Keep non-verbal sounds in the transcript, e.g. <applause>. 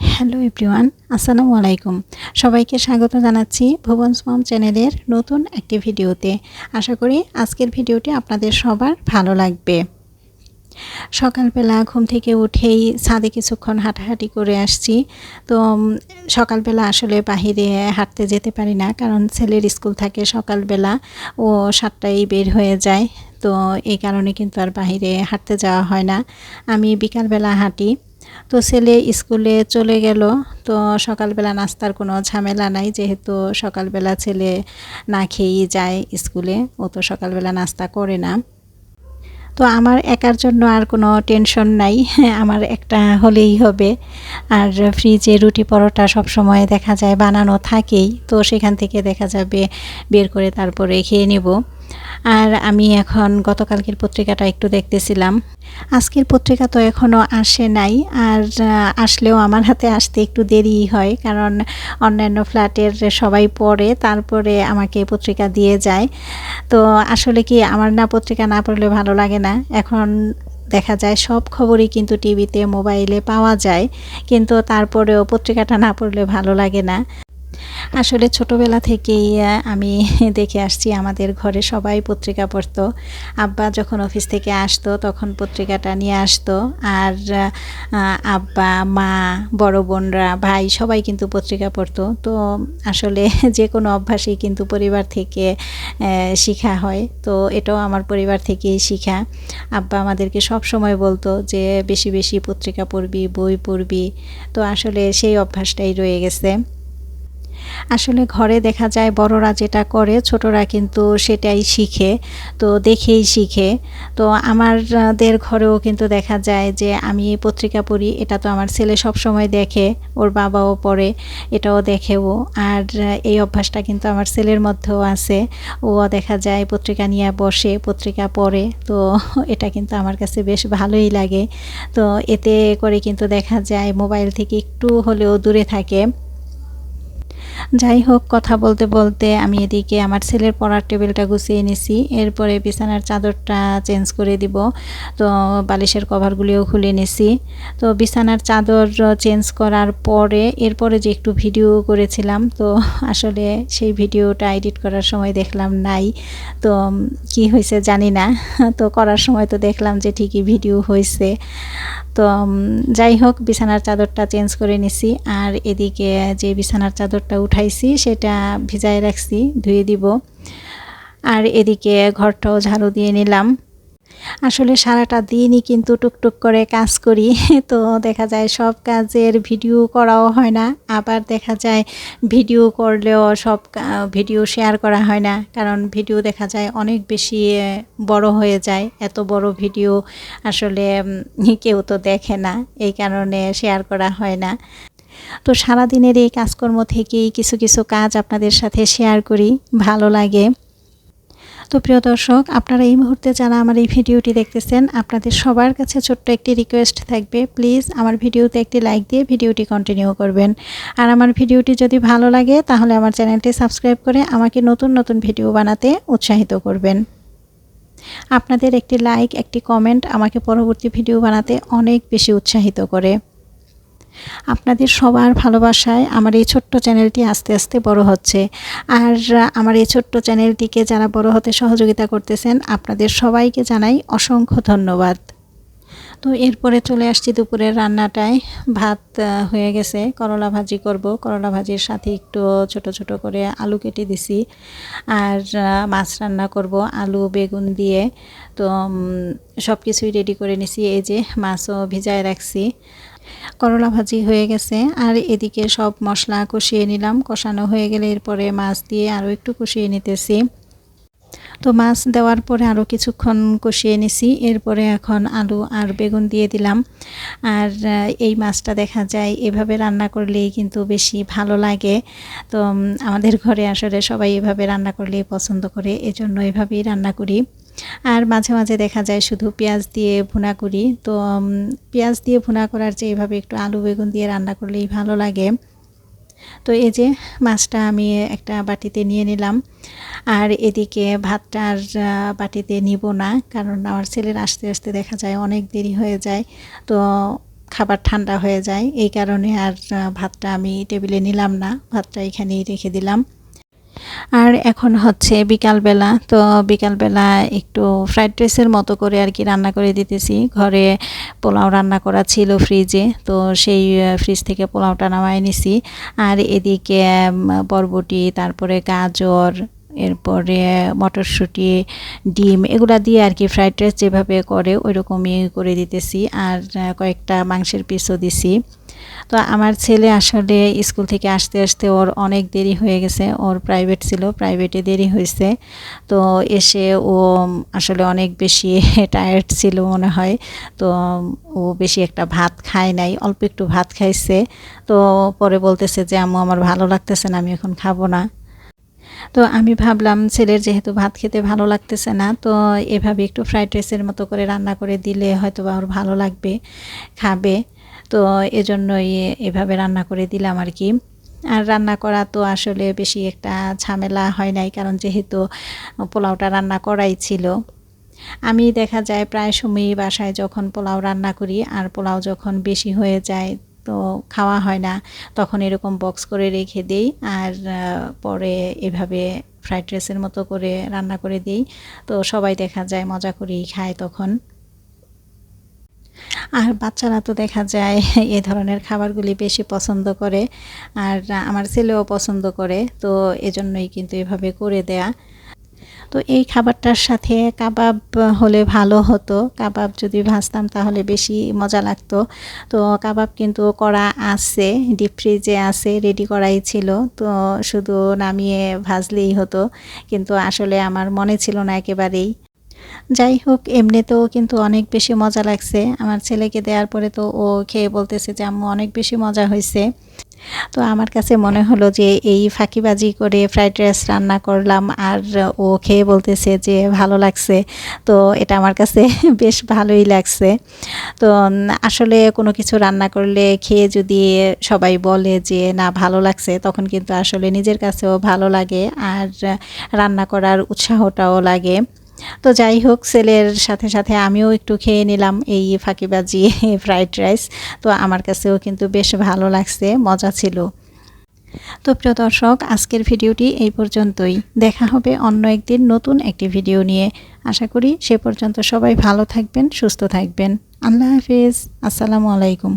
Hello everyone, আসসালামু আলাইকুম। সবাইকে স্বাগত জানাচ্ছি ভুবনস মম চ্যানেলের নতুন একটি ভিডিওতে। আশা করি আজকের ভিডিওটি আপনাদের সবার ভালো লাগবে। সকালবেলা ঘুম থেকে উঠেই ছাদে কিছুক্ষণ হাঁটাহাঁটি করে আসছি। তো সকালবেলা আসলে বাহিরে হাঁটতে যেতে পারি না, কারণ ছেলের স্কুল থাকে সকালবেলা। ও সাতটায় বের হয়ে যায়। তো, এই কারণে কিন্তু আর বাহিরে হাঁটতে যাওয়া হয় না। আমি বিকালবেলা হাঁটি। তো ছেলে স্কুলে চলে গেল। তো সকালবেলা নাস্তার কোনো ঝামেলা নাই, যেহেতু সকালবেলা ছেলে না খেয়েই যায় স্কুলে, ও তো সকালবেলা নাস্তা করে না। তো আমার একার জন্য আর কোনো টেনশন নাই, <laughs> আমার একটা হলেই হবে। আর ফ্রিজে রুটি পরোটা সব সময় দেখা যায়, বানানো থাকেই, তো সেখান থেকে দেখা যাবে বের করে তারপরে খেয়ে নেব। আর আমি এখন গতকালকের পত্রিকাটা একটু দেখতেছিলাম। আজকের পত্রিকা তো এখনও আসে নাই, আর আসলেও আমার হাতে আসতে একটু দেরি হয়, কারণ অন্যান্য ফ্ল্যাটের সবাই পড়ে, তারপরে আমাকে পত্রিকা দিয়ে যায়। তো আসলে কি আমার না পত্রিকা না পড়লে ভালো লাগে না? এখন দেখা যায় সব খবরই কিন্তু টিভিতে, মোবাইলে পাওয়া যায়, কিন্তু তারপরেও পত্রিকাটা না পড়লে ভালো লাগে না। আসলে ছোটবেলা থেকেই আমি <laughs> দেখে আসছি আমাদের ঘরে সবাই পত্রিকা পড়তো। আব্বা যখন অফিস থেকে আসতো তখন পত্রিকাটা নিয়ে আসতো। আর আব্বা, মা, বড় বোনরা, ভাই সবাই কিন্তু পত্রিকা পড়তো। তো আসলে <laughs> যে কোনো অভ্যাসই কিন্তু পরিবার থেকে শিখা হয়। তো এটাও আমার পরিবার থেকেই শিখা। আব্বা আমাদেরকে সব সময় বলতো যে, বেশি বেশি পত্রিকা পড়বি, বই পড়বি। তো আসলে সেই অভ্যাসটাই রয়ে গেছে। আসলে ঘরে দেখা যায় বড়রা যেটা করে, ছোটরা কিন্তু সেটাই শিখে, তো দেখেই শিখে। তো আমাদের ঘরেও কিন্তু দেখা যায় যে আমি পত্রিকা পড়ি, এটা তো আমার ছেলে সব সময় দেখে, ওর বাবাও পড়ে, এটাও দেখে ও আর এই অভ্যাসটা কিন্তু আমার ছেলের মধ্যেও আছে। ও দেখা যায় পত্রিকা নিয়ে বসে, পত্রিকা পড়ে, তো এটা কিন্তু আমার কাছে বেশ ভালোই লাগে। তো এতে করে কিন্তু দেখা যায় মোবাইল থেকে একটু হলেও দূরে থাকে। যাই হোক, কথা বলতে বলতে আমি এদিকে আমার ছেলের পড়ার টেবিলটা গুছিয়ে নিছি। এরপরে বিছানার চাদরটা চেঞ্জ করে দিব। তো বালিশের কভারগুলিও খুলে নিছি। তো বিছানার চাদর চেঞ্জ করার পরে, এরপরে যে একটু ভিডিও করেছিলাম, তো আসলে সেই ভিডিওটা এডিট করার সময় দেখলাম নাই। তো কি হয়েছে জানি না। তো করার সময় তো দেখলাম যে ঠিকই ভিডিও হয়েছে। তো যাই হোক, বিছানার চাদরটা চেঞ্জ করে নিছি। আর এদিকে যে বিছানার চাদরটা উঠাইছি, সেটা ভিজায় রাখছি, ধুয়ে দিব। আর এদিকে ঘরটাও ঝাড়ু দিয়ে নিলাম। আসলে সারাটা দিনই কিন্তু টুকটুক করে কাজ করি, <laughs> তো দেখা যায় সব কাজের ভিডিও করাও হয় না। আবার দেখা যায় ভিডিও করলেও সব ভিডিও শেয়ার করা হয় না, কারণ ভিডিও দেখা যায় অনেক বেশি বড় হয়ে যায়। এত বড় ভিডিও আসলে কেউ তো দেখে না, এই কারণে শেয়ার করা হয় না। তো সারাদিনের এই কাজকর্ম থেকেই কিছু কিছু কাজ আপনাদের সাথে শেয়ার করি, ভালো লাগে। তো প্রিয় দর্শক, আপনারা এই মুহূর্তে যারা আমার এই ভিডিওটি দেখতেছেন, আপনাদের সবার কাছে ছোট্ট একটি রিকোয়েস্ট থাকবে। প্লিজ আমার ভিডিওতে একটি লাইক দিয়ে ভিডিওটি কন্টিনিউ করবেন। আর আমার ভিডিওটি যদি ভালো লাগে, তাহলে আমার চ্যানেলটি সাবস্ক্রাইব করে আমাকে নতুন নতুন ভিডিও বানাতে উৎসাহিত করবেন। আপনাদের একটি লাইক একটি কমেন্ট আমাকে পরবর্তী ভিডিও বানাতে অনেক বেশি উৎসাহিত করে। আপনাদের সবার ভালোবাসায় আমার এই ছোট্ট চ্যানেলটি আস্তে আস্তে বড় হচ্ছে। আর আমার এই ছোট্ট চ্যানেলটিকে যারা বড় হতে সহযোগিতা করতেছেন, আপনাদের সবাইকে জানাই অসংখ্য ধন্যবাদ। তো এরপরে চলে আসছি দুপুরের রান্নাটায়। ভাত হয়ে গেছে। করলা ভাজি করব। করলা ভাজির সাথে একটু ছোট ছোট করে আলু কেটে দিছি। আর মাছ রান্না করব, আলু, বেগুন দিয়ে। তো সব কিছুই রেডি করে নিছি। এই যে মাছও ভিজায় রাখছি। করলা ভাজি হয়ে গেছে। আর এদিকে সব মশলা কষিয়ে নিলাম। কষানো হয়ে গেলে এরপরে মাছ দিয়ে আরও একটু কষিয়ে নিতেছি। তো মাছ দেওয়ার পরে আরও কিছুক্ষণ কষিয়ে নিছি। এরপরে এখন আলু আর বেগুন দিয়ে দিলাম। আর এই মাছটা দেখা যায় এভাবে রান্না করলেই কিন্তু বেশি ভালো লাগে। তো আমাদের ঘরে আসলে সবাই এভাবে রান্না করলেই পছন্দ করে। এজন্য এভাবেই রান্না করি। আর মাঝে মাঝে দেখা যায় শুধু পেঁয়াজ দিয়ে ভুনা করি। তো পেঁয়াজ দিয়ে ভুনা করার চেয়ে এভাবে একটু আলু বেগুন দিয়ে রান্না করলেই ভালো লাগে। তো এই যে মাছটা আমি একটা বাটিতে নিয়ে নিলাম। আর এদিকে ভাতটা আর বাটিতে নিব না, কারণ আমার ছেলের আসতে আসতে দেখা যায় অনেক দেরি হয়ে যায়। তো খাবার ঠান্ডা হয়ে যায়, এই কারণে আর ভাতটা আমি টেবিলে নিলাম না, ভাতটা এখানেই রেখে দিলাম। আর এখন হচ্ছে বিকালবেলা, তো বিকালবেলা একটু ফ্রাইড রাইসের মতো করে আর কি রান্না করে দিতেছি। ঘরে পোলাও রান্না করা ছিল ফ্রিজে তো সেই ফ্রিজ থেকে পোলাওটা নামাই নিছি। আর এদিকে বরবটি, তারপরে গাজর, এরপরে মটরশুঁটি, ডিম, এগুলা দিয়ে আর কি ফ্রাইড রাইস যেভাবে করে ওই রকমই করে দিতেছি। আর কয়েকটা মাংসের পিসও দিছি। তো আমার ছেলে আসলে স্কুল থেকে আসতে আসতে ওর অনেক দেরি হয়ে গেছে, ওর প্রাইভেট ছিল প্রাইভেটে দেরি হয়েছে। তো এসে ও আসলে অনেক বেশি <laughs> টায়ার্ড ছিল মনে হয়। তো ও বেশি একটা ভাত খায় নাই, অল্প একটু ভাত খাইছে। তো পরে বলতেছে যে, আম্মু, আমার ভালো লাগতেছে না, আমি এখন খাব না। তো আমি ভাবলাম, ছেলের যেহেতু ভাত খেতে ভালো লাগতেছে না, তো এভাবে একটু ফ্রাইড রাইসের মতো করে রান্না করে দিলে হয়তো বা ওর ভালো লাগবে, খাবে। তো এজন্যই এভাবে রান্না করে দিলাম আর কি। আর রান্না করা তো আসলে বেশি একটা ঝামেলা হয় নাই, কারণ যেহেতু পোলাওটা রান্না করাই ছিল। আমি দেখা যায় প্রায় সময়ই বাসায় যখন পোলাও রান্না করি আর পোলাও যখন বেশি হয়ে যায় তো খাওয়া হয় না, তখন এরকম বক্স করে রেখে দিই আর পরে এভাবে ফ্রাইড রাইসের মতো করে রান্না করে দিই। তো সবাই দেখা যায় মজা করেই খায় তখন। আর বাচ্চারা তো দেখা যায় <laughs> এ ধরনের খাবারগুলি বেশি পছন্দ করে, আর আমার ছেলেও পছন্দ করে, তো এজন্যই কিন্তু এভাবে করে দেয়া। তো এই খাবারটার সাথে কাবাব হলে ভালো হতো, কাবাব যদি ভাজতাম তাহলে বেশি মজা লাগতো। তো কাবাব কিন্তু করা আছে, ডিপ ফ্রিজে আছে, রেডি করাই ছিল, তো শুধু নামিয়ে ভাজলেই হতো। কিন্তু আসলে আমার মনে ছিল না একেবারেই। যাই হোক এমনিতেও কিন্তু অনেক বেশি মজা লাগছে। আমার ছেলেকে দেওয়ার পরে তো ও খেয়ে বলতেছে যে, আম্মু, অনেক বেশি মজা হয়েছে তো আমার কাছে মনে হলো যে, এই ফাঁকিবাজি করে ফ্রাইড রাইস রান্না করলাম আর ও খেয়ে বলতেছে যে, ভালো লাগছে। তো এটা আমার কাছে <laughs> বেশ ভালোই লাগছে। তো আসলে কোনো কিছু রান্না করলে খেয়ে যদি সবাই বলে যে, না, ভালো লাগছে, তখন কিন্তু আসলে নিজের কাছেও ভালো লাগে আর রান্না করার উৎসাহটাও লাগে। তো যাই হোক ছেলের সাথে সাথে আমিও একটু খেয়ে নিলাম এই ফাঁকিবাজি, <laughs> ফ্রাইড রাইস। তো আমার কাছেও কিন্তু বেশ ভালো লাগছে, মজা ছিল। তো প্রিয় দর্শক, আজকের ভিডিওটি এই পর্যন্তই। দেখা হবে অন্য একদিন নতুন একটি ভিডিও নিয়ে। আশা করি সে পর্যন্ত সবাই ভালো থাকবেন, সুস্থ থাকবেন। আল্লাহ হাফিজ। আসসালামু আলাইকুম।